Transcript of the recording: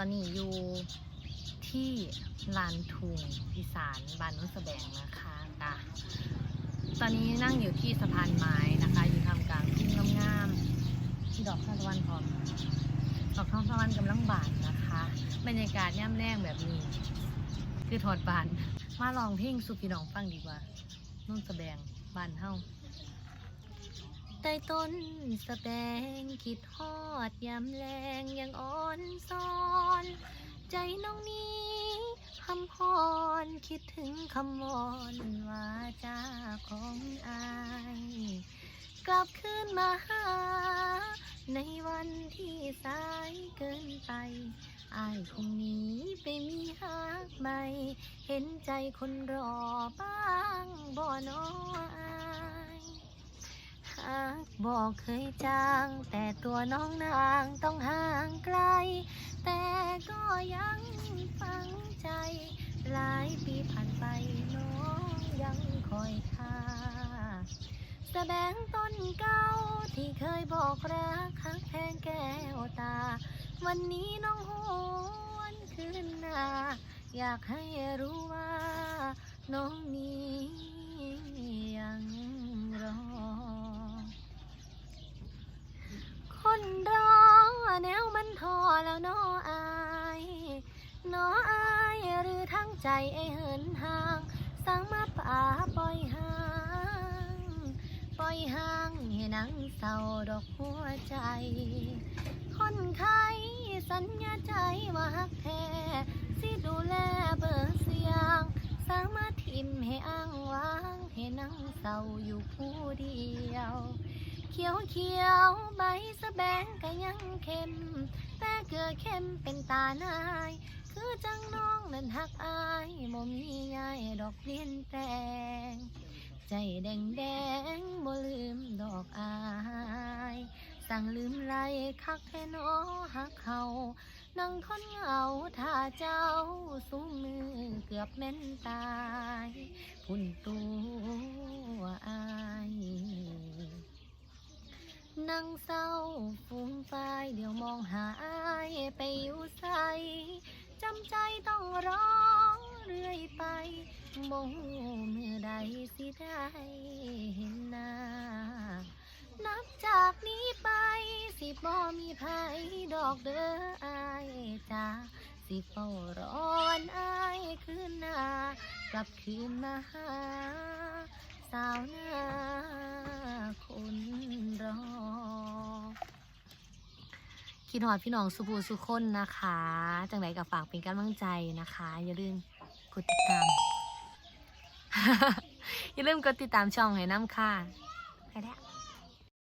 ตอนนี้อยู่ที่ลานทุงอีสานบานนุ่นสแบงนะคะอะตอนนี้นั่งอยู่ที่สะพานไม้นะคะ อยู่ทำกลางทุ่งงามๆที่ดอกทานตะวันพร้อมดอกทานตะวันกำลังบานนะคะบรรยากาศย่ำแรงแบบนี้ คือถอดบาน มาลองเพลงสุพี่น้องฟังดีกว่านุ่นสแบงบานเฮาใต้ต้นสะแบงคิดฮอดยามแรงยังอ่อนซ้อน ใจน้องนี้คำพรคิดถึงคำวอนวาจาของอาย กลับคืนมาหา ในวันที่สายเกินไปอายคงหนีไปมีหักใหม่ เห็นใจคนรอบ้างบ่นออาย บอกเคยจาง แต่ตัวน้องนางต้องห่างไกล แต่ก็ยังฝังใจ หลายปีผ่านไปน้องยังคอยท่าแสดงต้นเก้าที่เคยบอกรักคักแพงแก้วตา วันนี้น้องหวนคืนหน้าอยากให้รู้ว่า น้องนี้ยังรอ ใจไอเหินห่างสั่งมาป่าปล่อยห่างปล่อยห่างให้นังเศร้าดอกหัวใจ คนไข้สัญญาใจว่าฮักแท้สิดูแลเบอร์เสียง สามารถทิมให้อ้างว้างให้นั่งเศร้าอยู่ผู้เดียว เขียวเขียวใบสะแบงก็ยังเข้มแต่เกลือเข้มเป็นตานาย คือจังน้องนั้นหักอายบ่มีง่ายดอกเปลี่ยนแปลง ใจแดงแดงบ่ลืมดอกอาย สั่งลืมไหลคักแท้นอหักเขานั่งทนเหงาถ้าเจ้าสู้มือเกือบแม่นตาย พุ่นตัวอายนั่งเศร้าฟูมไฟายเดี๋ยวมองหาอายไปอยู่ใส จำใจต้องร้องเรื่อยไปมงเมื่อใดสิได้เห็นหน้า นับจากนี้ไปสิบ่มีภัยดอกเด้ออายจ้าสิเฝ้ารอนอายคืนหน้ากลับคืนมาหาสาวนาคนรอ คิดหอดพี่น้องสุภูสุคนนะคะ จังไรกับฝากเป็นกำลังใจนะคะ อย่าลืมกดติดตาม อย่าลืมกดติดตามช่องให้น้ำค่ะไปแล้ว